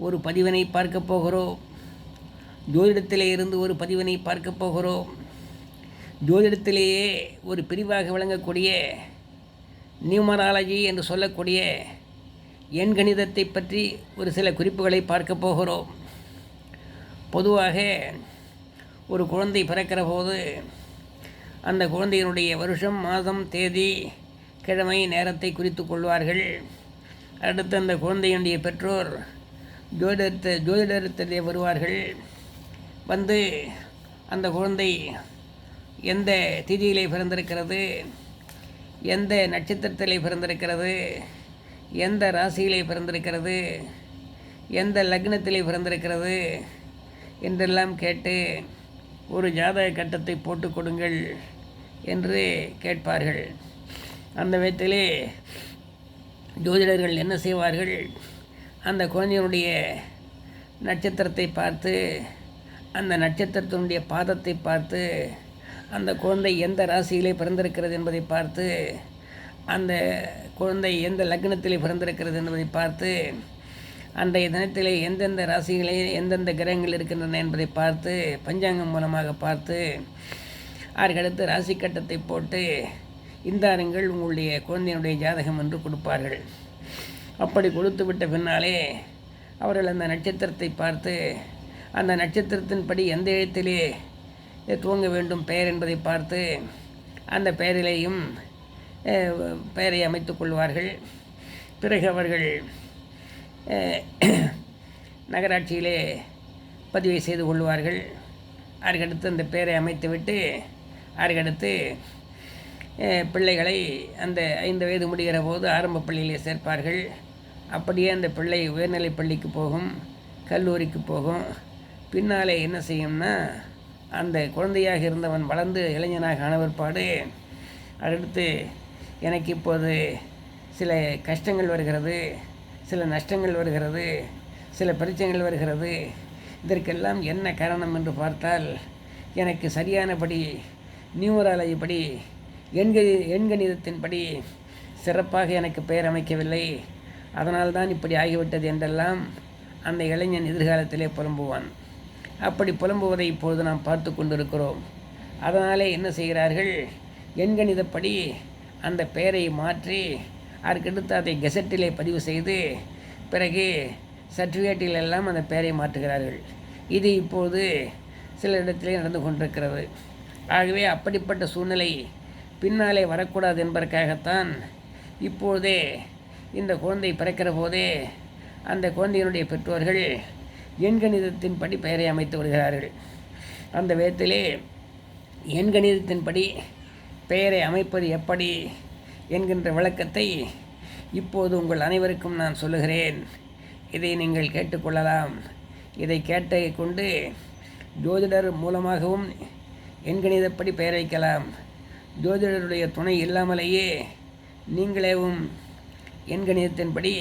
ஒரு பதிவினை பார்க்கப் போகிறோம். ஜோதிடத்திலே இருந்து ஒரு பதிவினை பார்க்கப் போகிறோம். ஜோதிடத்திலேயே ஒரு பிரிவாக விளங்கக்கூடிய நியூமராலஜி என்று சொல்லக்கூடிய எண்கணிதத்தை பற்றி ஒரு சில குறிப்புகளை பார்க்கப் போகிறோம். பொதுவாக ஒரு குழந்தை பிறக்கிற போது அந்த குழந்தையினுடைய வருஷம் மாதம் தேதி கிழமை நேரத்தை குறித்து கொள்வார்கள். அடுத்து அந்த குழந்தையினுடைய பெற்றோர் ஜோதிடத்தை ஜோதிடத்திலே வருவார்கள். வந்து அந்த குழந்தை எந்த திதியிலே பிறந்திருக்கிறது? எந்த நட்சத்திரத்திலே பிறந்திருக்கிறது? எந்த ராசியிலே பிறந்திருக்கிறது? எந்த லக்னத்திலே பிறந்திருக்கிறது? என்றெல்லாம் கேட்டு ஒரு ஜாதக கட்டத்தை போட்டு கொடுங்கள் என்று கேட்பார்கள். அந்த விதத்திலே ஜோதிடர்கள் என்ன செய்வார்கள்? அந்த குழந்தையினுடைய நட்சத்திரத்தை பார்த்து அந்த நட்சத்திரத்தினுடைய பாதத்தை பார்த்து அந்த குழந்தை எந்த ராசியிலே பிறந்திருக்கிறது என்பதை பார்த்து அந்த குழந்தை எந்த லக்னத்திலே பிறந்திருக்கிறது என்பதை பார்த்து அன்றைய தினத்திலே எந்தெந்த ராசிகளே எந்தெந்த கிரகங்கள் இருக்கின்றன என்பதை பார்த்து பஞ்சாங்கம் மூலமாக பார்த்து அதற்கடுத்து ராசி கட்டத்தை போட்டு இந்தாருங்கள் உங்களுடைய குழந்தையினுடைய ஜாதகம் என்று கொடுப்பார்கள். அப்படி கொடுத்து விட்ட பின்னாலே அவர்கள் அந்த நட்சத்திரத்தை பார்த்து அந்த நட்சத்திரத்தின்படி எந்த எழுத்திலே துவங்க வேண்டும் பெயர் என்பதை பார்த்து அந்த பெயரிலேயும் பெயரை அமைத்து கொள்வார்கள். பிறகு அவர்கள் நகராட்சியிலே பதிவை செய்து கொள்வார்கள். அதற்கடுத்து அந்த பெயரை அமைத்துவிட்டு அதற்கடுத்து பிள்ளைகளை அந்த ஐந்து வயது முடிகிற போது ஆரம்ப பள்ளியிலே சேர்ப்பார்கள். அப்படியே அந்த பிள்ளை உயர்நிலை பள்ளிக்கு போகும் கல்லூரிக்கு போகும். பின்னாலே என்ன செய்யும்னா அந்த குழந்தையாக இருந்தவன் வளர்ந்து இளைஞனாக ஆனவற்பாடு அடுத்து எனக்கு இப்போது சில கஷ்டங்கள் வருகிறது சில நஷ்டங்கள் வருகிறது சில பிரச்சனைகள் வருகிறது. இதற்கெல்லாம் என்ன காரணம் என்று பார்த்தால் எனக்கு சரியானபடி நியூமராலஜி படி எண்கணி எண்கணிதத்தின்படி சிறப்பாக எனக்கு பெயர் அமைக்கவில்லை. அதனால்தான் இப்படி ஆகிவிட்டது என்றெல்லாம் அந்த இளைஞன் எதிர்காலத்திலே புலம்புவான். அப்படி புலம்புவதை இப்பொழுது நாம் பார்த்து கொண்டிருக்கிறோம். அதனாலே என்ன செய்கிறார்கள்? எண்கணிதப்படி அந்த பெயரை மாற்றி அதற்கடுத்து அதை கெசட்டிலே பதிவு செய்து பிறகு சர்டிஃபிகேட்டில் எல்லாம் அந்த பெயரை மாற்றுகிறார்கள். இது இப்போது சில இடத்திலே நடந்து கொண்டிருக்கிறது. ஆகவே அப்படிப்பட்ட சூழ்நிலை பின்னாலே வரக்கூடாது என்பதற்காகத்தான் இப்போதே இந்த குழந்தை பிறக்கிற போதே அந்த குழந்தையினுடைய பெற்றோர்கள் எண்கணிதத்தின்படி பெயரை அமைத்து வருகிறார்கள். அந்த விதத்திலே எண்கணிதத்தின்படி பெயரை அமைப்பது எப்படி என்கின்ற விளக்கத்தை இப்போது உங்கள் அனைவருக்கும் நான் சொல்லுகிறேன். இதை நீங்கள் கேட்டுக்கொள்ளலாம். இதை கேட்ட கொண்டு ஜோதிடர் மூலமாகவும் எண்கணிதப்படி பெயர் வைக்கலாம். ஜோதிடருடைய துணை இல்லாமலேயே நீங்களேவும் எண்கணிதத்தின்படி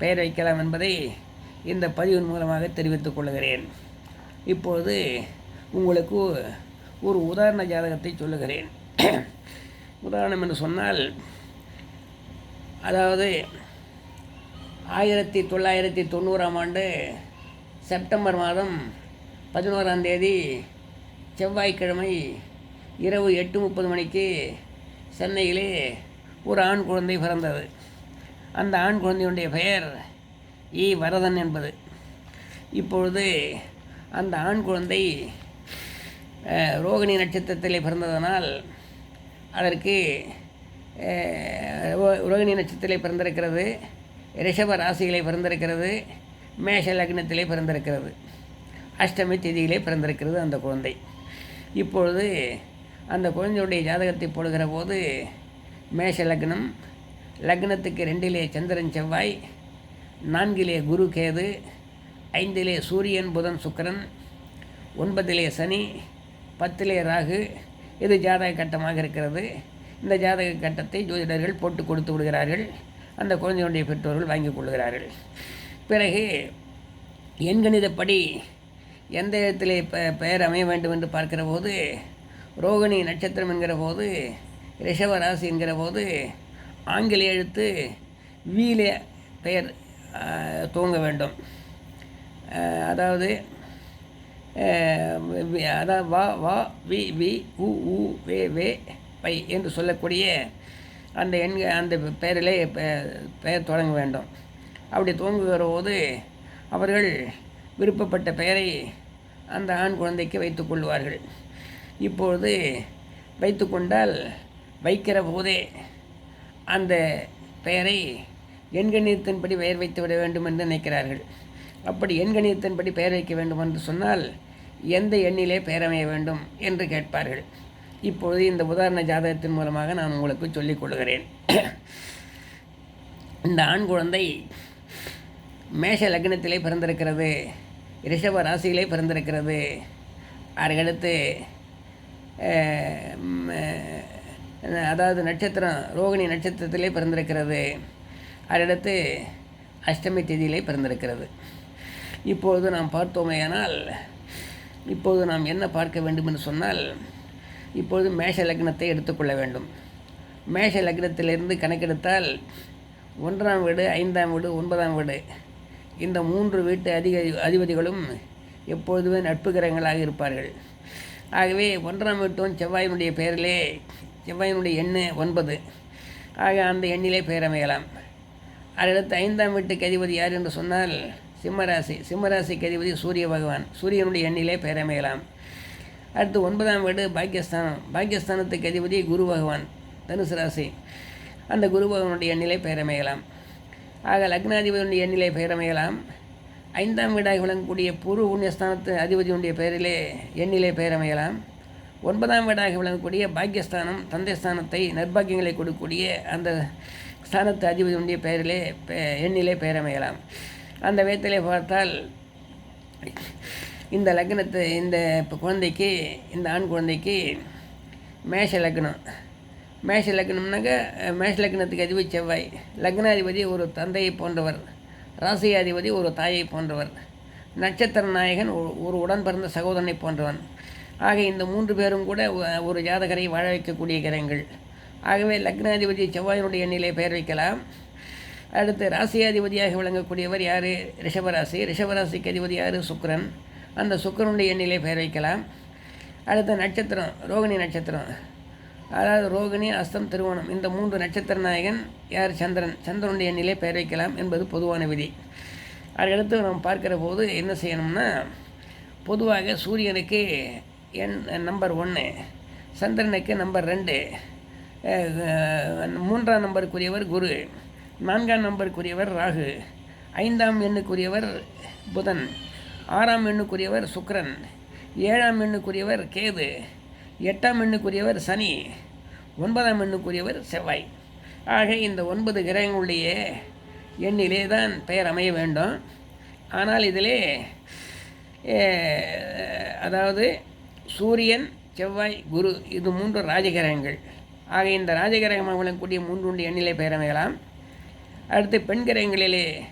பெயர் வைக்கலாம் என்பதை இந்த பதிவின் மூலமாக தெரிவித்துக் கொள்கிறேன். இப்போது உங்களுக்கு ஒரு உதாரண ஜாதகத்தை சொல்லுகிறேன். உதாரணம் என்று சொன்னால் அதாவது ஆயிரத்தி தொள்ளாயிரத்தி தொண்ணூறாம் ஆண்டு செப்டம்பர் மாதம் பதினோராம் தேதி செவ்வாய்க்கிழமை இரவு எட்டு முப்பது மணிக்கு சென்னையிலே ஒரு ஆண் குழந்தை பிறந்தது. அந்த ஆண் குழந்தையுடைய பெயர் இ. வரதன் என்பது. இப்பொழுது அந்த ஆண் குழந்தை ரோகிணி நட்சத்திரத்தில் பிறந்ததனால் அதற்கு ரோகிணி நட்சத்திரத்தில் பிறந்திருக்கிறது ரிஷப ராசிகளை பிறந்திருக்கிறது மேஷ லக்னத்திலே பிறந்திருக்கிறது அஷ்டமி திதியிலே பிறந்திருக்கிறது அந்த குழந்தை. இப்பொழுது அந்த குழந்தையுடைய ஜாதகத்தை போடுகிற போது மேஷ லக்னம் லக்னத்துக்கு ரெண்டிலே சந்திரன் செவ்வாய் நான்கிலே குரு கேது ஐந்திலே சூரியன் புதன் சுக்கரன் ஒன்பதிலே சனி பத்திலே ராகு. இது ஜாதக கட்டமாக இருக்கிறது. இந்த ஜாதக கட்டத்தை ஜோதிடர்கள் போட்டு கொடுத்து விடுகிறார்கள். அந்த குழந்தையுடைய பெற்றோர்கள் வாங்கிக் கொள்கிறார்கள். பிறகு எண்கணிதப்படி எந்த இடத்திலே பெ பெயர் அமைய வேண்டும் என்று பார்க்கிற போது ரோகிணி நட்சத்திரம் என்கிற போது ரிஷபராசி என்கிற போது ஆங்கில எழுத்து வீலே பெயர் துவங்க வேண்டும். அதாவது அதாவது வா வா வி வி உ உ வே வே பை என்று சொல்லக்கூடிய அந்த எண் அந்த பெயரிலே பெ- பெயர் தொடங்க வேண்டும். அப்படி துவங்குகிற போது அவர்கள் விருப்பப்பட்ட பெயரை அந்த ஆண் குழந்தைக்கு வைத்துக் கொள்வார்கள். இப்பொழுது வைத்துக்கொண்டால் வைக்கிற போதே அந்த பெயரை எண்கணியத்தின்படி பெயர் வைத்து விட வேண்டும் என்று நினைக்கிறார்கள். அப்படி எண்கணியத்தின்படி பெயர் வைக்க வேண்டும் என்று சொன்னால் எந்த எண்ணிலே பெயர் அமைய வேண்டும் என்று கேட்பார்கள். இப்பொழுது இந்த உதாரண ஜாதகத்தின் மூலமாக நான் உங்களுக்கு சொல்லிக் கொள்கிறேன். இந்த ஆண் குழந்தை மேஷ லக்னத்திலே பிறந்திருக்கிறது ரிஷப ராசியிலே பிறந்திருக்கிறது. அதற்கடுத்து அதாவது நட்சத்திரம் ரோகிணி நட்சத்திரத்திலே பிறந்திருக்கிறது. அடுத்து அஷ்டமி தேதியிலே பிறந்திருக்கிறது. இப்பொழுது நாம் பார்த்தோமேயானால் இப்போது நாம் என்ன பார்க்க வேண்டும் என்று சொன்னால் இப்பொழுது மேஷ லக்னத்தை எடுத்துக்கொள்ள வேண்டும். மேஷ லக்னத்திலிருந்து கணக்கெடுத்தால் ஒன்றாம் வீடு ஐந்தாம் வீடு ஒன்பதாம் வீடு இந்த மூன்று வீட்டு அதிக அதிபதிகளும் எப்பொழுதுமே நட்பு கிரகங்களாக இருப்பார்கள். ஆகவே ஒன்றாம் வீட்டும் செவ்வாயினுடைய பெயரிலே செவ்வாயினுடைய எண்ணு ஒன்பது. ஆக அந்த எண்ணிலே பெயரமையலாம் அடுத்து ஐந்தாம் வீட்டுக்கு அதிபதி யார் என்று சொன்னால் சிம்மராசி. சிம்மராசிக்கு அதிபதி சூரிய பகவான். சூரியனுடைய எண்ணிலே பெயர் அமையலாம் அடுத்து ஒன்பதாம் வீடு பாக்கியஸ்தானம். பாக்கியஸ்தானத்துக்கு அதிபதி குரு பகவான் தனுசு ராசி. அந்த குரு பகவானுடைய எண்ணிலே பெயரமையலாம் ஆக லக்னாதிபதியுடைய எண்ணிலே பெயரமையலாம் ஐந்தாம் வீடாக விளங்கக்கூடிய பூர்வ புண்ணியஸ்தானத்து அதிபதியுடைய பெயரிலே எண்ணிலே பெயரமையலாம் ஒன்பதாம் வீடாக விளங்கக்கூடிய பாக்கியஸ்தானம் தந்தை ஸ்தானத்தை நற்பாக்கியங்களை கொடுக்கக்கூடிய அந்த ஸ்தானத்து அதிபதியுடைய பெயரிலே பெ- எண்ணிலே பெயரமையலாம். அந்த விதத்திலே பார்த்தால் இந்த லக்னத்து இந்த இப்போ குழந்தைக்கு இந்த ஆண் குழந்தைக்கு மேஷ லக்னம். மேஷ லக்னம்னாக்க மேஷ லக்னத்துக்கு அதிபதி செவ்வாய். லக்னாதிபதி ஒரு தந்தையை போன்றவர். ராசியாதிபதி ஒரு தாயை போன்றவர். நட்சத்திர நாயகன் ஒரு- ஒரு உடன் பிறந்த சகோதரனை போன்றவன். ஆக இந்த மூன்று பேரும் கூட ஒரு ஜாதகரை வாழ வைக்கக்கூடிய கிரகங்கள். ஆகவே லக்னாதிபதி செவ்வாயினுடைய எண்ணிலே பெயர் வைக்கலாம். அடுத்து ராசியாதிபதியாக விளங்கக்கூடியவர் யார்? ரிஷபராசி. ரிஷபராசிக்கு அதிபதி யார்? சுக்கிரன். அந்த சுக்கிரனுடைய எண்ணிலே பெயர் வைக்கலாம். அடுத்த நட்சத்திரம் ரோகிணி நட்சத்திரம். அதாவது ரோகிணி அஸ்தம் திருவோணம். இந்த மூன்று நட்சத்திர நாயகன் யார்? சந்திரன். சந்திரனுடைய எண்ணிலே பெயர் வைக்கலாம் என்பது பொதுவான விதி. அதுக்கடுத்து நாம் பார்க்கிற போது என்ன செய்யணும்னா பொதுவாக சூரியனுக்கு எண் நம்பர் ஒன்று சந்திரனுக்கு நம்பர் ரெண்டு. மூன்றாம் நம்பருக்குரியவர் குரு. நான்காம் நம்பருக்குரியவர் ராகு. ஐந்தாம் எண்ணுக்குரியவர் புதன். ஆறாம் எண்ணுக்குரியவர் சுக்ரன் ஏழாம் எண்ணுக்குரியவர் கேது. எட்டாம் எண்ணுக்குரியவர் சனி. ஒன்பதாம் எண்ணுக்குரியவர் செவ்வாய். ஆக இந்த ஒன்பது கிரகங்களுடைய எண்ணிலே தான் பெயர் அமைய வேண்டும். ஆனால் இதிலே அதாவது சூரியன் செவ்வாய் குரு இது மூன்று ராஜகிரகங்கள். ஆக இந்த ராஜகிரகமாக விளங்கக்கூடிய மூன்று எண்ணிலே பெயர் அடுத்து பெண் கிரகங்களிலே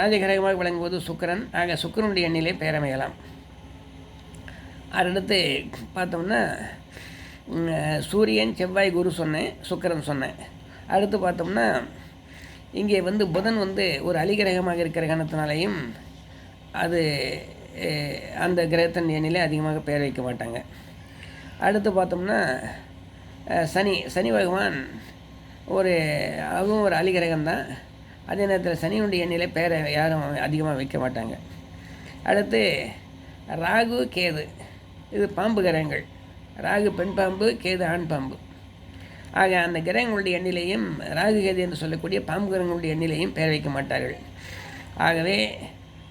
ராஜகிரகமாக விளங்குவது சுக்கிரன். ஆக சுக்கரனுடைய எண்ணிலே பெயர் அடுத்து பார்த்தோம்னா சூரியன் செவ்வாய் குரு சொன்னேன் சுக்கிரன் சொன்னேன் அடுத்து பார்த்தோம்னா இங்கே வந்து புதன் வந்து ஒரு அலிகிரகமாக இருக்கிற கணத்தினாலையும் அது அந்த கிரகத்தின் எண்ணிலே அதிகமாக பெயர் வைக்க மாட்டாங்க. அடுத்து பார்த்தோம்னா சனி. சனி பகவான் ஒரு அதுவும் ஒரு அலிகிரகம் தான். அதே நேரத்தில் சனியினுடைய எண்ணிலே பெயரை யாரும் அதிகமாக வைக்க மாட்டாங்க. அடுத்து ராகு கேது. இது பாம்பு கிரகங்கள். ராகு பெண் பாம்பு கேது ஆண் பாம்பு. ஆக அந்த கிரகங்களுடைய எண்ணிலையும் ராகு கேது என்று சொல்லக்கூடிய பாம்பு கிரகங்களுடைய எண்ணிலையும் பெயர் வைக்க மாட்டார்கள். ஆகவே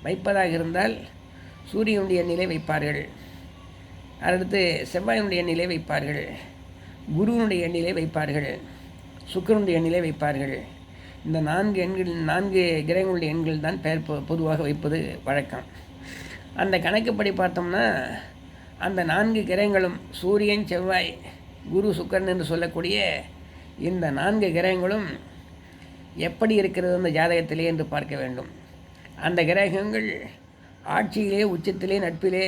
வைப்பதாக இருந்தால் சூரியனுடைய நிலை வைப்பார்கள். அடுத்து செவ்வாயினுடைய நிலை வைப்பார்கள். குருவனுடைய நிலை வைப்பார்கள். சுக்கரனுடைய நிலை வைப்பார்கள். இந்த நான்கு எண்கள் நான்கு கிரகங்களுடைய எண்கள் தான் பெயர் பொ- பொதுவாக வைப்பது வழக்கம். அந்த கணக்குப்படி பார்த்தோம்னா அந்த நான்கு கிரகங்களும் சூரியன் செவ்வாய் குரு சுக்கரன் என்று சொல்லக்கூடிய இந்த நான்கு கிரகங்களும் எப்படி இருக்கிறது அந்த ஜாதகத்திலே என்று பார்க்க வேண்டும். அந்த கிரகங்கள் ஆட்சியிலே உச்சத்திலே நட்பிலே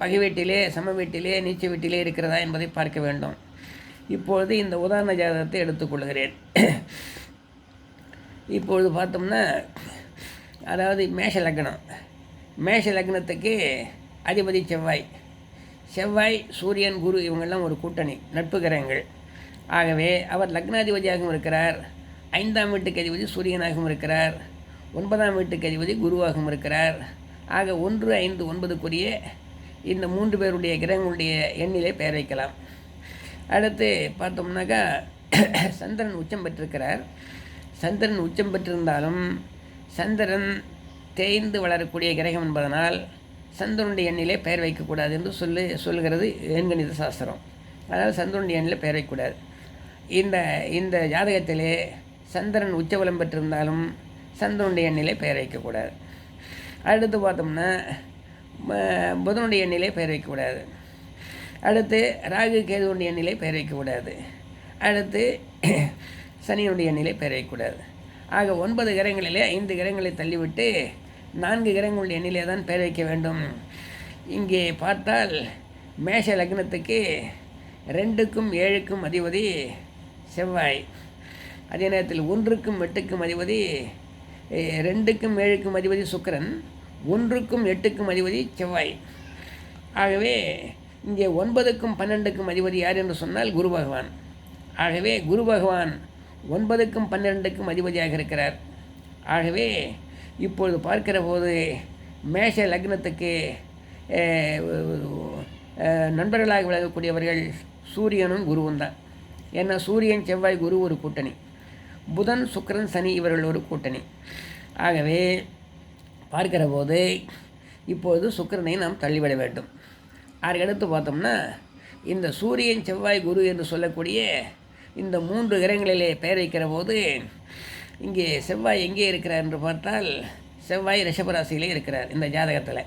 பகைவீட்டிலே சம வீட்டிலே நீச்ச வீட்டிலே இருக்கிறதா என்பதை பார்க்க வேண்டும். இப்பொழுது இந்த உதாரண ஜாதகத்தை எடுத்துக்கொள்கிறேன் இப்பொழுது பார்த்தோம்னா அதாவது மேஷ லக்னம். மேஷ லக்னத்துக்கு அதிபதி செவ்வாய். செவ்வாய் சூரியன் குரு இவங்கெல்லாம் ஒரு கூட்டணி நட்பு கிரகங்கள் ஆகவே அவர் லக்னாதிபதியாகவும் இருக்கிறார். ஐந்தாம் வீட்டுக்கு அதிபதி சூரியனாகவும் இருக்கிறார். ஒன்பதாம் வீட்டுக்கு அதிபதி குருவாகவும் இருக்கிறார். ஆக ஒன்று ஐந்து ஒன்பதுக்குரிய இந்த மூன்று பேருடைய கிரகங்களுடைய எண்ணிலே பெயர் வைக்கலாம். அடுத்து பார்த்தோம்னாக்கா சந்திரன் உச்சம் பெற்றிருக்கிறார். சந்திரன் உச்சம் பெற்றிருந்தாலும் சந்திரன் தேய்ந்து வளரக்கூடிய கிரகம் என்பதனால் சந்திரனுடைய எண்ணிலே பெயர் வைக்கக்கூடாது என்று சொல்லி சொல்கிறது எண்கணித சாஸ்திரம். அதாவது சந்திரனுடைய எண்ணில் பெயர் வைக்கக்கூடாது. இந்த இந்த ஜாதகத்திலே சந்திரன் உச்சபலம் பெற்றிருந்தாலும் சந்திரனுடைய எண்ணிலே பெயர் வைக்கக்கூடாது. அடுத்து பார்த்தோம்னா புதனுடைய எண்ணிலே பெயர் வைக்கக்கூடாது. அடுத்து ராகு கேதுவுடைய எண்ணிலே பெயர் வைக்கக்கூடாது. அடுத்து சனியுடைய எண்ணிலே பெயர் வைக்கக்கூடாது. ஆக ஒன்பது கிரகங்களிலே ஐந்து கிரகங்களை தள்ளிவிட்டு நான்கு கிரகங்களுடைய எண்ணிலே தான் பெயர் வைக்க வேண்டும். இங்கே பார்த்தால் மேஷ லக்னத்துக்கு ரெண்டுக்கும் ஏழுக்கும் அதிபதி செவ்வாய். அதே நேரத்தில் ஒன்றுக்கும் எட்டுக்கும் அதிபதி ரெண்டுக்கும் ஏழுக்கும் அதிபதி சுக்கிரன். ஒன்றுக்கும் எட்டுக்கும் அதிபதி செவ்வாய். ஆகவே இங்கே ஒன்பதுக்கும் பன்னெண்டுக்கும் அதிபதி யார் என்று சொன்னால் குரு பகவான். ஆகவே குரு பகவான் ஒன்பதுக்கும் பன்னிரெண்டுக்கும் அதிபதியாக இருக்கிறார். ஆகவே இப்பொழுது பார்க்கிற போது மேஷ லக்னத்துக்கு நண்பர்களாக விளங்கக்கூடியவர்கள் சூரியனும் குருவும் தான். ஏன்னா சூரியன் செவ்வாய் குரு ஒரு கூட்டணி. புதன் சுக்கிரன் சனி இவர்கள் ஒரு கூட்டணி. ஆகவே பார்க்கிற போது இப்பொழுது சுக்கரனை நாம் தள்ளிவிட வேண்டும். அதுக்கடுத்து பார்த்தோம்னா இந்த சூரியன் செவ்வாய் குரு என்று சொல்லக்கூடிய இந்த மூன்று கிரகங்களிலே பெயர் வைக்கிற போது இங்கே செவ்வாய் எங்கே இருக்கிறார் என்று பார்த்தால் செவ்வாய் ரிஷபராசியிலே இருக்கிறார் இந்த ஜாதகத்தில்.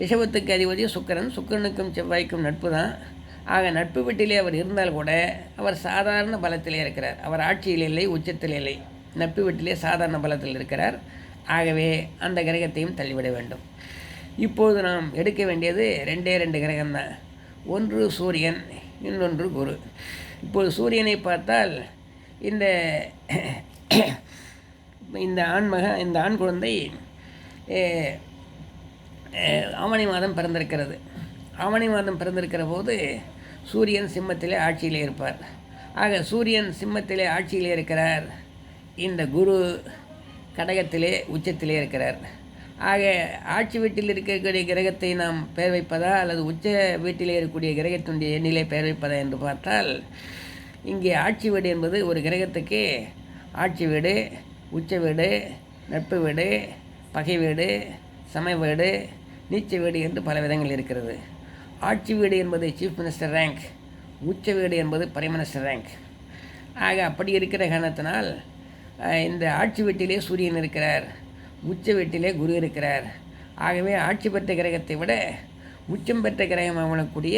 ரிஷபத்துக்கு அதிபதி சுக்கிரன் சுக்கிரனுக்கும் செவ்வாய்க்கும் நட்பு தான். ஆக நட்பு வீட்டிலே அவர் இருந்தால் கூட அவர் சாதாரண பலத்திலே இருக்கிறார். அவர் ஆட்சியில் இல்லை உச்சத்தில் இல்லை. நட்பு வீட்டிலே சாதாரண பலத்தில் இருக்கிறார். ஆகவே அந்த கிரகத்தையும் தள்ளிவிட வேண்டும். இப்போது நாம் எடுக்க வேண்டியது ரெண்டே ரெண்டு கிரகம்தான். ஒன்று சூரியன் இன்னொன்று குரு. இப்போது சூரியனை பார்த்தால் இந்த இந்த ஆண்மக இந்த ஆண் குழந்தை ஆவணி மாதம் பிறந்திருக்கிறது. ஆவணி மாதம் பிறந்திருக்கிற போது சூரியன் சிம்மத்திலே ஆட்சியிலே இருப்பார். ஆக சூரியன் சிம்மத்திலே ஆட்சியிலே இருக்கிறார் இந்த குரு. கடகத்திலே உச்சத்திலே இருக்கிறார். ஆக ஆட்சி வீட்டில் இருக்கக்கூடிய கிரகத்தை நாம் பெயர் வைப்பதா அல்லது உச்ச வீட்டிலே இருக்கக்கூடிய கிரகத்தினுடைய எண்ணிலே பெயர் வைப்பதா என்று பார்த்தால் இங்கே ஆட்சி வீடு என்பது ஒரு கிரகத்துக்கு ஆட்சி வீடு உச்ச வீடு நட்பு வீடு பகை வீடு சமய வீடு நீச்ச வீடு என்று பல விதங்கள் இருக்கிறது. ஆட்சி வீடு என்பது சீஃப் மினிஸ்டர் ரேங்க் உச்ச வீடு என்பது பிரைம் மினிஸ்டர் ரேங்க் ஆக அப்படி இருக்கிற காரணத்தினால் இந்த ஆட்சி வீட்டிலே சூரியன் இருக்கிறார் உச்ச வீட்டிலே குரு இருக்கிறார். ஆகவே ஆட்சி பெற்ற கிரகத்தை விட உச்சம் பெற்ற கிரகம் அவனக்கூடிய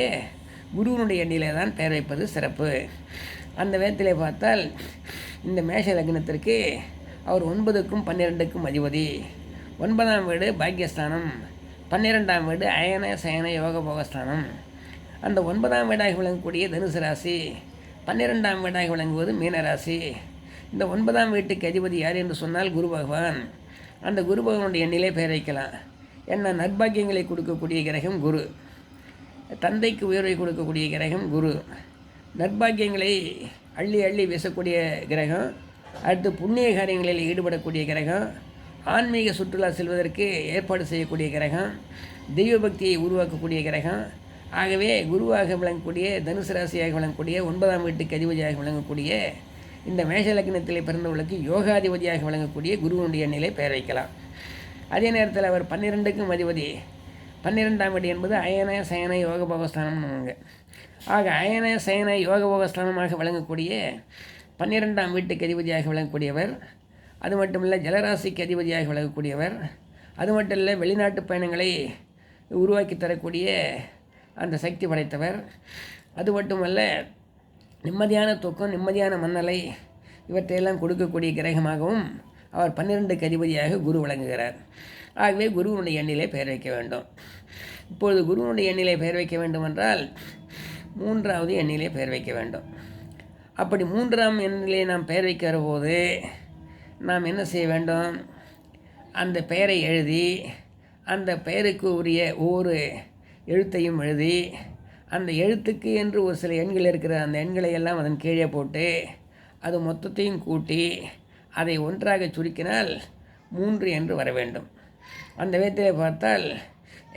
குருவினுடைய எண்ணிலே தான் பெயர் வைப்பது சிறப்பு. அந்த விதத்திலே பார்த்தால் இந்த மேஷ லக்னத்திற்கு அவர் ஒன்பதுக்கும் பன்னிரெண்டுக்கும் அதிபதி. ஒன்பதாம் வீடு பாக்கியஸ்தானம் பன்னிரெண்டாம் வீடு அயன சயன யோக போகஸ்தானம் அந்த ஒன்பதாம் வீடாக விளங்கக்கூடிய தனுசு ராசி பன்னிரெண்டாம் வீடாக விளங்குவது மீனராசி. இந்த ஒன்பதாம் வீட்டுக்கு அதிபதி யார் என்று சொன்னால் குரு பகவான். அந்த குரு பகவானுடைய நிலை பெயர் வைக்கலாம் என்ன நற்பாக்கியங்களை கொடுக்கக்கூடிய கிரகம் குரு. தந்தைக்கு உயர்வை கொடுக்கக்கூடிய கிரகம் குரு. நற்பாக்கியங்களை அள்ளி அள்ளி வீசக்கூடிய கிரகம். அடுத்து புண்ணிய காரியங்களில் ஈடுபடக்கூடிய கிரகம். ஆன்மீக சுற்றுலா செல்வதற்கு ஏற்பாடு செய்யக்கூடிய கிரகம். தெய்வ பக்தியை உருவாக்கக்கூடிய கிரகம். ஆகவே குருவாக விளங்கக்கூடிய தனுசு ராசியாக விளங்கக்கூடிய ஒன்பதாம் வீட்டுக்கு அதிபதியாக விளங்கக்கூடிய இந்த மேஷ லக்னத்தில் பிறந்தவர்களுக்கு யோகாதிபதியாக விளங்கக்கூடிய குருவனுடைய நிலை பெயர் வைக்கலாம். அதே நேரத்தில் அவர் பன்னிரெண்டுக்கும் அதிபதி. பன்னிரெண்டாம் வீடு என்பது அயன சயன யோக போகஸ்தானம்னுவாங்க ஆக அயன சயன யோக போகஸ்தானமாக விளங்கக்கூடிய பன்னிரெண்டாம் வீட்டுக்கு அதிபதியாக விளங்கக்கூடியவர் அது மட்டும் இல்லை ஜலராசிக்கு அதிபதியாக விளங்கக்கூடியவர் அது மட்டும் இல்லை வெளிநாட்டு பயணங்களை உருவாக்கி தரக்கூடிய அந்த சக்தி படைத்தவர். அது மட்டுமல்ல நிம்மதியான தூக்கம் நிம்மதியான மன்னலை இவற்றையெல்லாம் கொடுக்கக்கூடிய கிரகமாகவும் அவர் பன்னிரெண்டுக்கு அதிபதியாக குரு விளங்குகிறார். ஆகவே குருவனுடைய எண்ணிலே பெயர் வைக்க வேண்டும். இப்பொழுது குருவனுடைய எண்ணிலே பெயர் வைக்க வேண்டும் என்றால் மூன்றாவது எண்ணிலே பெயர் வைக்க வேண்டும். அப்படி மூன்றாம் எண்ணிலே நாம் பெயர் வைக்கிற போது நாம் என்ன செய்ய வேண்டும்? அந்த பெயரை எழுதி அந்த பெயருக்கு உரிய ஒவ்வொரு எழுத்தையும் எழுதி அந்த எழுத்துக்கு என்று ஒரு சில எண்கள் இருக்கிற அந்த எண்களை எல்லாம் அதன் கீழே போட்டு அது மொத்தத்தையும் கூட்டி அதை ஒன்றாக சுருக்கினால் மூன்று என்று வர வேண்டும். அந்த விதத்தில் பார்த்தால்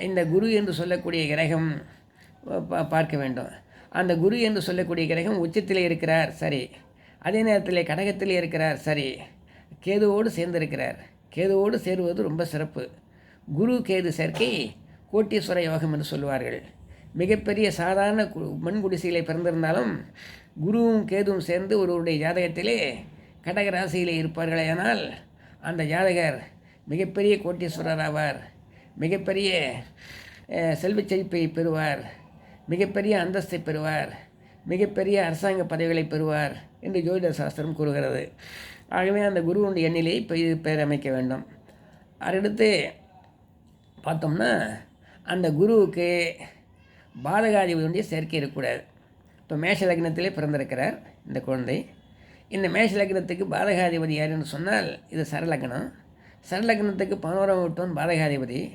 இந்த குரு என்று சொல்லக்கூடிய கிரகம் பார்க்க வேண்டும். அந்த குரு என்று சொல்லக்கூடிய கிரகம் உச்சத்தில் இருக்கிறார் சரி. அதே நேரத்தில் கடகத்தில் இருக்கிறார் சரி. கேதுவோடு சேர்ந்திருக்கிறார். கேதுவோடு சேருவது ரொம்ப சிறப்பு. குரு கேது சேர்க்கை கோட்டீஸ்வர யோகம் என்று சொல்லுவார்கள். மிகப்பெரிய சாதாரண மண் குடிசையிலே பிறந்திருந்தாலும் குருவும் கேதுவும் சேர்ந்து ஒருவருடைய ஜாதகத்திலே கடக ராசியிலே இருப்பார்களேயானால் அந்த ஜாதகர் மிகப்பெரிய கோட்டீஸ்வரர் ஆவார். மிகப்பெரிய அஹ், செழிப்பை பெறுவார். மிகப்பெரிய அந்தஸ்தை பெறுவார். மிகப்பெரிய அரசாங்க பதவிகளை பெறுவார் என்று ஜோதிட சாஸ்திரம் கூறுகிறது. ஆகவே அந்த குருவுடைய எண்ணிலை பெயர் பெயர் அமைக்க வேண்டும். அடுத்து பார்த்தோம்னா அந்த குருவுக்கு பாதகாதிபதியுடைய சேர்க்கை இருக்கக்கூடாது. இப்போ மேஷ லக்னத்திலே பிறந்திருக்கிறார் இந்த குழந்தை. இந்த மேஷ லக்னத்துக்கு பாதகாதிபதி யாருன்னு சொன்னால் இது சரலக்னம். சரலக்னத்துக்கு பதினோராம் வீட்டோன் பாதகாதிபதி.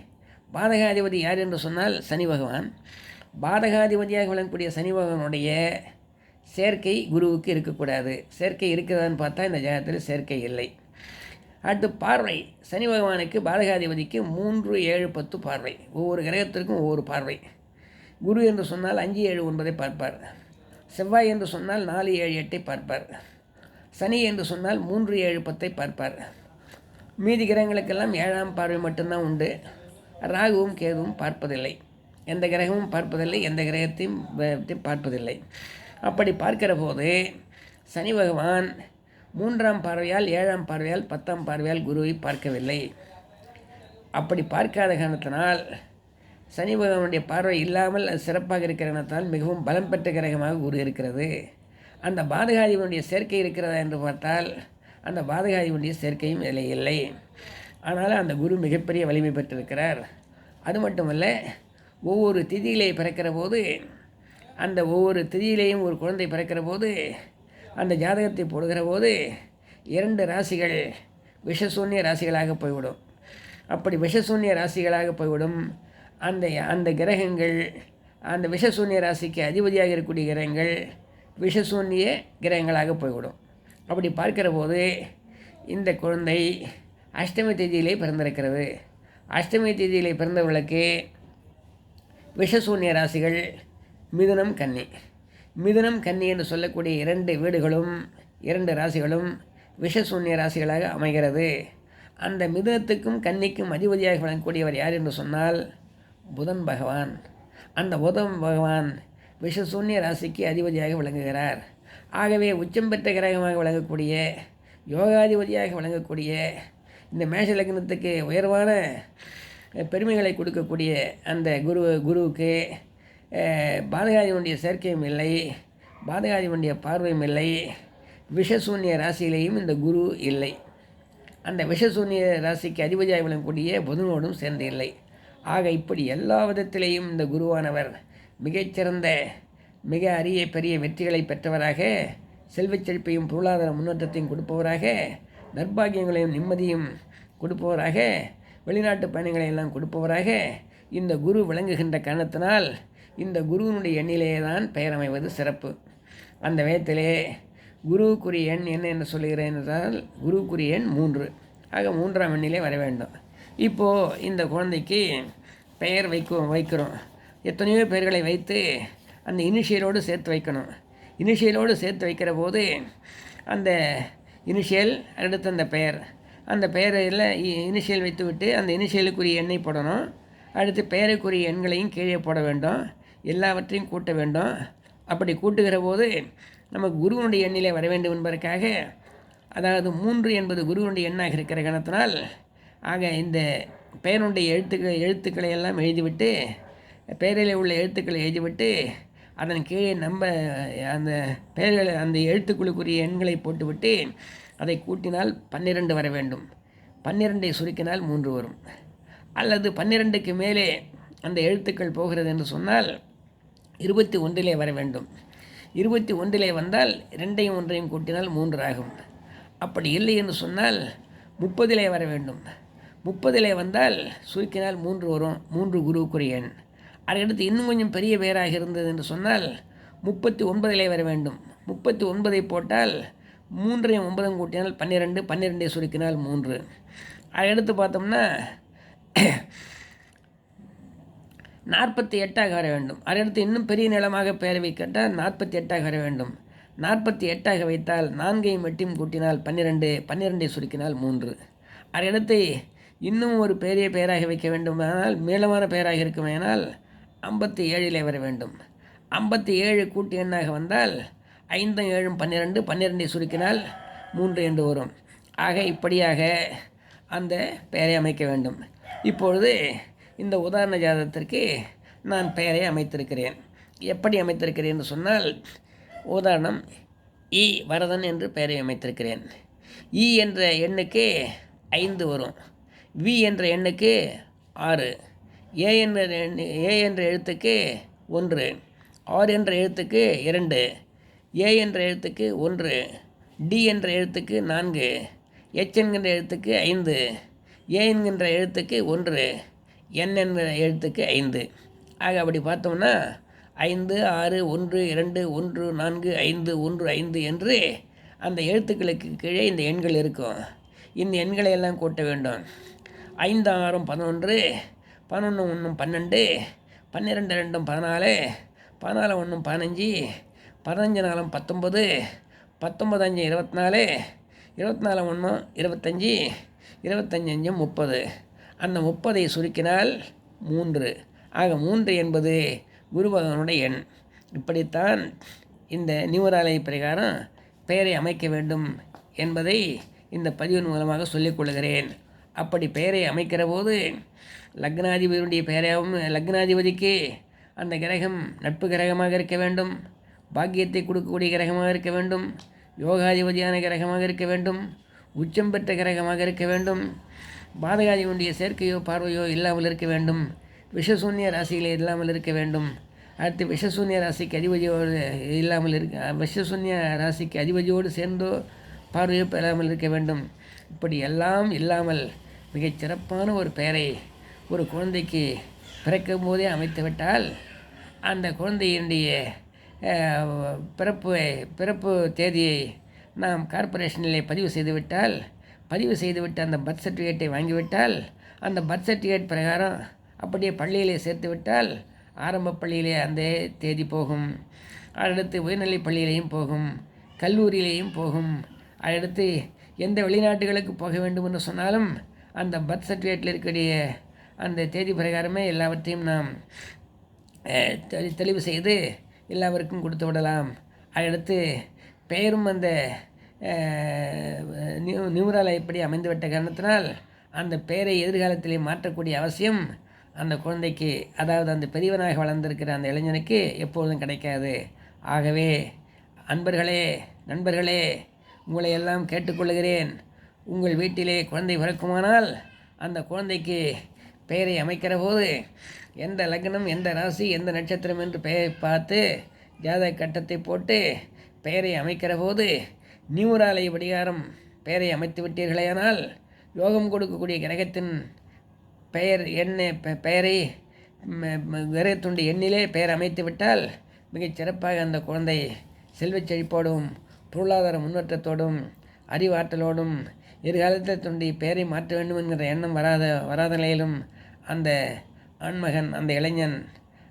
பாதகாதிபதி யார் என்று சொன்னால் சனி பகவான். பாதகாதிபதியாக விளங்கக்கூடிய சனி பகவானுடைய சேர்க்கை குருவுக்கு இருக்கக்கூடாது. சேர்க்கை இருக்கிறதான்னு பார்த்தா இந்த ஜாதகத்தில் சேர்க்கை இல்லை. அடுத்து பார்வை. சனி பகவானுக்கு பாதகாதிபதிக்கு மூன்று ஏழு பத்து பார்வை. ஒவ்வொரு கிரகத்திற்கும் ஒவ்வொரு பார்வை. குரு என்று சொன்னால் அஞ்சு ஏழு ஒன்பதை பார்ப்பார். செவ்வாய் என்று சொன்னால் நாலு ஏழு எட்டை பார்ப்பார். சனி என்று சொன்னால் மூன்று ஏழு பத்தை பார்ப்பார். மீதி கிரகங்களுக்கெல்லாம் ஏழாம் பார்வை மட்டும்தான் உண்டு. ராகுவும் கேதுவும் பார்ப்பதில்லை. எந்த கிரகமும் பார்ப்பதில்லை எந்த கிரகத்தையும் பார்ப்பதில்லை. அப்படி பார்க்கிற போது சனி பகவான் மூன்றாம் பார்வையால் ஏழாம் பார்வையால் பத்தாம் பார்வையால் குருவை பார்க்கவில்லை. அப்படி பார்க்காத காரணத்தினால் சனி பகவானுடைய பார்வை இல்லாமல் அது சிறப்பாக இருக்கிறனத்தால் மிகவும் பலம் பெற்ற கிரகமாக குரு இருக்கிறது அந்த பாதகாதிபனுடைய சேர்க்கை இருக்கிறதா என்று பார்த்தால் அந்த பாதகாதிபனுடைய சேர்க்கையும் இல்லை இல்லை. ஆனால் அந்த குரு மிகப்பெரிய வலிமை பெற்றிருக்கிறார். அது மட்டுமல்ல ஒவ்வொரு திதியிலே பிறக்கிற போது அந்த ஒவ்வொரு திதியிலேயும் ஒரு குழந்தை பிறக்கிற போது அந்த ஜாதகத்தை போடுகிற போது இரண்டு ராசிகள் விஷசூன்ய ராசிகளாக போய்விடும். அப்படி விஷசூன்ய ராசிகளாக போய்விடும். அந்த அந்த கிரகங்கள் அந்த விஷசூன்ய ராசிக்கு அதிபதியாக இருக்கக்கூடிய கிரகங்கள் விஷசூன்ய கிரகங்களாக போய்விடும். அப்படி பார்க்கிற போது இந்த குழந்தை அஷ்டமி தேதியிலே பிறந்திருக்கிறது. அஷ்டமி தேதியிலே பிறந்தவர்களுக்கு விஷசூன்ய ராசிகள் மிதுனம் கன்னி. மிதுனம் கன்னி என்று சொல்லக்கூடிய இரண்டு வீடுகளும் இரண்டு ராசிகளும் விஷசூன்ய ராசிகளாக அமைகிறது. அந்த மிதுனத்துக்கும் கன்னிக்கும் அதிபதியாக விளங்கக்கூடியவர் யார் என்று சொன்னால் புதன் பகவான். அந்த புதன் பகவான் விஷசூன்ய ராசிக்கு அதிபதியாக விளங்குகிறார். ஆகவே உச்சம் பெற்ற கிரகமாக விளங்கக்கூடிய யோகாதிபதியாக விளங்கக்கூடிய இந்த மேஷ லக்னத்துக்கு உயர்வான பெருமைகளை கொடுக்கக்கூடிய அந்த குரு குருவுக்கு அஹ், பாதகாதிபனுடைய சேர்க்கையும் இல்லை பாதகாதிபனுடைய பார்வையும் இல்லை விஷசூன்ய ராசியிலேயும் இந்த குரு இல்லை. அந்த விஷசூன்ய ராசிக்கு அதிபதியாக விளங்கக்கூடிய புதனோடும் சேர்ந்து இல்லை. ஆக இப்படி எல்லா விதத்திலேயும் இந்த குருவானவர் மிகச்சிறந்த மிக அரிய பெரிய வெற்றிகளை பெற்றவராக செல்வச் செழிப்பையும் பொருளாதார முன்னேற்றத்தையும் கொடுப்பவராக நற்பாகியங்களையும் நிம்மதியும் கொடுப்பவராக வெளிநாட்டு பயணங்களை எல்லாம் கொடுப்பவராக இந்த குரு விளங்குகின்ற காரணத்தினால் இந்த குருவினுடைய எண்ணிலேயே தான் பெயர் அமைவது சிறப்பு. அந்த விதத்திலே குருவுக்குரிய எண் என்ன என்று சொல்லுகிறேன் என்றால் குருவுக்குரிய எண் மூன்று. ஆக மூன்றாம் எண்ணிலே வர வேண்டும். இப்போது இந்த குழந்தைக்கு பெயர் வைக்கும் வைக்கிறோம். எத்தனையோ பெயர்களை வைத்து அந்த இனிஷியலோடு சேர்த்து வைக்கணும். இனிஷியலோடு சேர்த்து வைக்கிற போது அந்த இனிஷியல் அடுத்து அந்த பெயர். அந்த பெயரில் இனிஷியல் வைத்துவிட்டு அந்த இனிஷியலுக்குரிய எண்ணை போடணும். அடுத்து பெயருக்குரிய எண்களையும் கீழே போட வேண்டும். எல்லாவற்றையும் கூட்ட வேண்டும். அப்படி கூட்டுகிற போது நம்ம குருவனுடைய எண்ணிலே வர வேண்டும் என்பதற்காக அதாவது மூன்று என்பது குருவனுடைய எண்ணாக இருக்கிற கணத்தினால் ஆக இந்த பெயருடைய எழுத்துக்கள் எழுத்துக்களை எல்லாம் எழுதிவிட்டு பெயரில் உள்ள எழுத்துக்களை எழுதிவிட்டு அதன் கீழே நம்ம அந்த பெயர்களை அந்த எழுத்துக்குழுக்குரிய எண்களை போட்டுவிட்டு அதை கூட்டினால் பன்னிரெண்டு வர வேண்டும். பன்னிரெண்டை சுருக்கினால் மூன்று வரும். அல்லது பன்னிரெண்டுக்கு மேலே அந்த எழுத்துக்கள் போகிறது என்று சொன்னால் இருபத்தி ஒன்றிலே வர வேண்டும். இருபத்தி ஒன்றிலே வந்தால் ரெண்டையும் ஒன்றையும் கூட்டினால் மூன்று ஆகும். அப்படி இல்லை என்று சொன்னால் முப்பதிலே வர வேண்டும். முப்பதிலே வந்தால் சுருக்கினால் மூன்று வரும் மூன்று குருவுக்குரிய எண். அதுக்கடுத்து இன்னும் கொஞ்சம் பெரிய பேராக இருந்தது என்று சொன்னால் முப்பத்தி ஒன்பதிலே வர வேண்டும். முப்பத்தி ஒன்பதை போட்டால் மூன்றையும் ஒன்பதும் கூட்டினால் பன்னிரெண்டு பன்னிரெண்டை சுருக்கினால் மூன்று. அடுத்து பார்த்தோம்னா நாற்பத்தி எட்டாக வர வேண்டும். அதையடுத்து இன்னும் பெரிய நிலமாக பேரவை கேட்டால் நாற்பத்தி எட்டாக வர வேண்டும். நாற்பத்தி எட்டாக வைத்தால் நான்கையும் எட்டையும் கூட்டினால் பன்னிரெண்டு பன்னிரெண்டை சுருக்கினால் மூன்று. அதையடுத்து இன்னும் ஒரு பெரிய பெயராக வைக்க வேண்டுமானால் மீளமான பெயராக இருக்குமேனால் ஐம்பத்தி ஏழிலே வர வேண்டும். ஐம்பத்தி ஏழு கூட்டு எண்ணாக வந்தால் ஐந்தும் ஏழும் பன்னிரெண்டு பன்னிரெண்டை சுருக்கினால் மூன்று என்று வரும். ஆக இப்படியாக அந்த பெயரை அமைக்க வேண்டும். இப்பொழுது இந்த உதாரண ஜாதகத்திற்கு நான் பெயரை அமைத்திருக்கிறேன். எப்படி அமைத்திருக்கிறேன் என்று சொன்னால் உதாரணம் இ வரதன் என்று பெயரை அமைத்திருக்கிறேன். இ என்ற எண்ணுக்கு ஐந்து வரும். வி என்ற எண்ணுக்கு ஆறு ஏ என்ற எண் ஏ என்ற எழுத்துக்கு ஒன்று ஆர் என்ற எழுத்துக்கு இரண்டு ஏ என்ற எழுத்துக்கு ஒன்று டி என்ற எழுத்துக்கு நான்கு எச் என்கின்ற எழுத்துக்கு ஐந்து ஏ என்கின்ற எழுத்துக்கு ஒன்று என் என்கிற எழுத்துக்கு ஐந்து. ஆக அப்படி பார்த்தோம்னா ஐந்து ஆறு ஒன்று இரண்டு ஒன்று நான்கு ஐந்து ஒன்று ஐந்து என்று அந்த எழுத்துக்களுக்கு கீழே இந்த எண்கள் இருக்கும். இந்த எண்களை எல்லாம் கூட்ட வேண்டும். ஐந்து ஆறும் பதினொன்று பதினொன்று ஒன்றும் பன்னெண்டு பன்னிரெண்டு ரெண்டும் பதினாலு பதினாலு ஒன்றும் பதினஞ்சு பதினஞ்சு நாளும் பத்தொம்பது பத்தொம்பது அஞ்சு இருபத்தி நாலு இருபத்தி நாலு ஒன்றும் இருபத்தஞ்சி இருபத்தஞ்சு அஞ்சும் முப்பது. அந்த முப்பதை சுருக்கினால் மூன்று. ஆக மூன்று என்பது குருபகவனுடைய எண். இப்படித்தான் இந்த நியூராலய பிரகாரம் பெயரை அமைக்க வேண்டும் என்பதை இந்த பதிவின் மூலமாக சொல்லிக் கொள்கிறேன். அப்படி பெயரை அமைக்கிற போது லக்னாதிபதியுடைய பெயராகவும் லக்னாதிபதிக்கு அந்த கிரகம் நட்பு கிரகமாக இருக்க வேண்டும் பாக்கியத்தை கொடுக்கக்கூடிய கிரகமாக இருக்க வேண்டும் யோகாதிபதியான கிரகமாக இருக்க வேண்டும் உச்சம் பெற்ற கிரகமாக இருக்க வேண்டும் பாதகாதிபதியுடைய சேர்க்கையோ பார்வையோ இல்லாமல் இருக்க வேண்டும் விஷசூன்ய ராசிகளே இல்லாமல் இருக்க வேண்டும். அடுத்து விஷசூன்ய ராசிக்கு அதிபதியோடு இல்லாமல் இருக்க விஷசூன்ய ராசிக்கு அதிபதியோடு சேர்ந்தோ பார்வையோ பெறாமல் இருக்க வேண்டும். இப்படி எல்லாம் இல்லாமல் மிகச் சிறப்பான ஒரு பெயரை ஒரு குழந்தைக்கு பிறக்கும் போதே அமைத்து விட்டால் அந்த குழந்தையினுடைய பிறப்பு பிறப்பு தேதியை நாம் கார்ப்பரேஷனில் பதிவு செய்துவிட்டால் பதிவு செய்துவிட்டு அந்த பர்த் சர்டிஃபிகேட்டை வாங்கிவிட்டால் அந்த பர்த் சர்டிஃபிகேட் பிரகாரம் அப்படியே பள்ளியிலே சேர்த்து விட்டால் ஆரம்ப பள்ளியிலே அந்த தேதி போகும். அடுத்து உயர்நிலைப் பள்ளியிலையும் போகும். கல்லூரியிலேயும் போகும். அடுத்து எந்த வெளிநாட்டுகளுக்கு போக வேண்டும் என்று சொன்னாலும் அந்த பர்த் சர்டிஃபிகேட்டில் இருக்கக்கூடிய அந்த தேதி பிரகாரமே எல்லாவற்றையும் நாம் தெளிவு செய்து எல்லாருக்கும் கொடுத்து விடலாம். அடுத்து பெயரும் அந்த நியூ நியூராலா எப்படி அமைந்துவிட்ட காரணத்தினால் அந்த பெயரை எதிர்காலத்திலே மாற்றக்கூடிய அவசியம் அந்த குழந்தைக்கு அதாவது அந்த பெரியவனாக வளர்ந்திருக்கிற அந்த இளைஞனுக்கு எப்பொழுதும் கிடைக்காது. ஆகவே அன்பர்களே நண்பர்களே உங்களை எல்லாம் கேட்டுக்கொள்கிறேன். உங்கள் வீட்டிலே குழந்தை பிறக்குமானால் அந்த குழந்தைக்கு பெயரை அமைக்கிற போது எந்த லக்னம் எந்த ராசி எந்த நட்சத்திரம் என்று பெயரை பார்த்து ஜாதக கட்டத்தை போட்டு பெயரை அமைக்கிற போது நியூராலை வடிகாரம் பெயரை அமைத்து விட்டீர்களேயானால் யோகம் கொடுக்கக்கூடிய கிரகத்தின் பெயர் எண்ண பெயரை கிரகத்துண்டு எண்ணிலே பெயர் அமைத்து விட்டால் மிகச் சிறப்பாக அந்த குழந்தை செல்வச் செழிப்போடும் பொருளாதார முன்னேற்றத்தோடும் அறிவாற்றலோடும் எதிர்காலத்தில் தொண்டி பெயரை மாற்ற வேண்டும் என்கிற எண்ணம் வராத வராத நிலையிலும் அந்த ஆண்மகன் அந்த இளைஞன்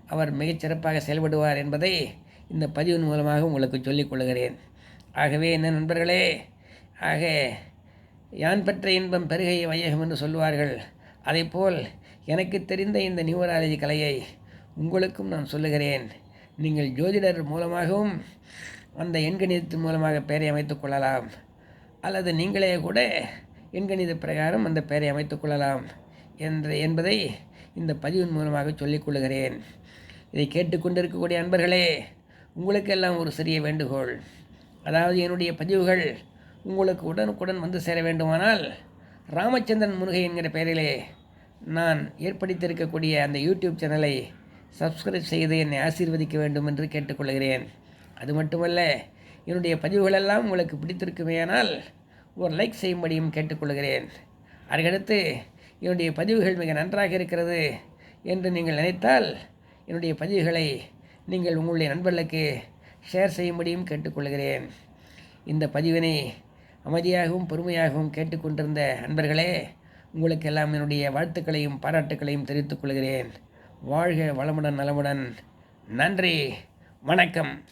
அவர் மிகச்சிறப்பாக செயல்படுவார் என்பதை இந்த பதிவின் மூலமாக உங்களுக்கு சொல்லிக் கொள்கிறேன். ஆகவே என்ன நண்பர்களே ஆக யான் பெற்ற இன்பம் பெருகை வையகம் என்று சொல்லுவார்கள். போல் எனக்கு தெரிந்த இந்த நியூமராலஜி கலையை உங்களுக்கும் நான் சொல்லுகிறேன். நீங்கள் ஜோதிடர் மூலமாகவும் அந்த எண்கணிதத்தின் மூலமாக பெயரை அமைத்துக் கொள்ளலாம். அல்லது நீங்களே கூட எண்கணித பிரகாரம் அந்த பெயரை அமைத்துக் கொள்ளலாம் என்ற என்பதை இந்த பதிவின் மூலமாக சொல்லிக் கொள்கிறேன். இதை கேட்டுக்கொண்டிருக்கக்கூடிய அன்பர்களே உங்களுக்கெல்லாம் ஒரு சிறிய வேண்டுகோள். அதாவது என்னுடைய பதிவுகள் உங்களுக்கு உடனுக்குடன் வந்து சேர வேண்டுமானால் ராமச்சந்திரன் முருகை என்கிற பெயரிலே நான் ஏற்படுத்தியிருக்கக்கூடிய அந்த யூடியூப் சேனலை சப்ஸ்கிரைப் செய்து என்னை ஆசீர்வதிக்க வேண்டும் என்று கேட்டுக்கொள்கிறேன் அது மட்டுமல்ல என்னுடைய பதிவுகளெல்லாம் உங்களுக்கு பிடித்திருக்குமேயானால் ஒரு லைக் செய்யும்படியும் கேட்டுக்கொள்கிறேன். அதுக்கடுத்து என்னுடைய பதிவுகள் மிக நன்றாக இருக்கிறது என்று நீங்கள் நினைத்தால் என்னுடைய பதிவுகளை நீங்கள் உங்களுடைய நண்பர்களுக்கு ஷேர் செய்யும்படியும் கேட்டுக்கொள்கிறேன். இந்த பதிவினை அமைதியாகவும் பொறுமையாகவும் கேட்டுக்கொண்டிருந்த அன்பர்களே உங்களுக்கெல்லாம் என்னுடைய வாழ்த்துக்களையும் பாராட்டுக்களையும் தெரிவித்துக் கொள்கிறேன். வாழ்க வளமுடன் நலமுடன். நன்றி. வணக்கம்.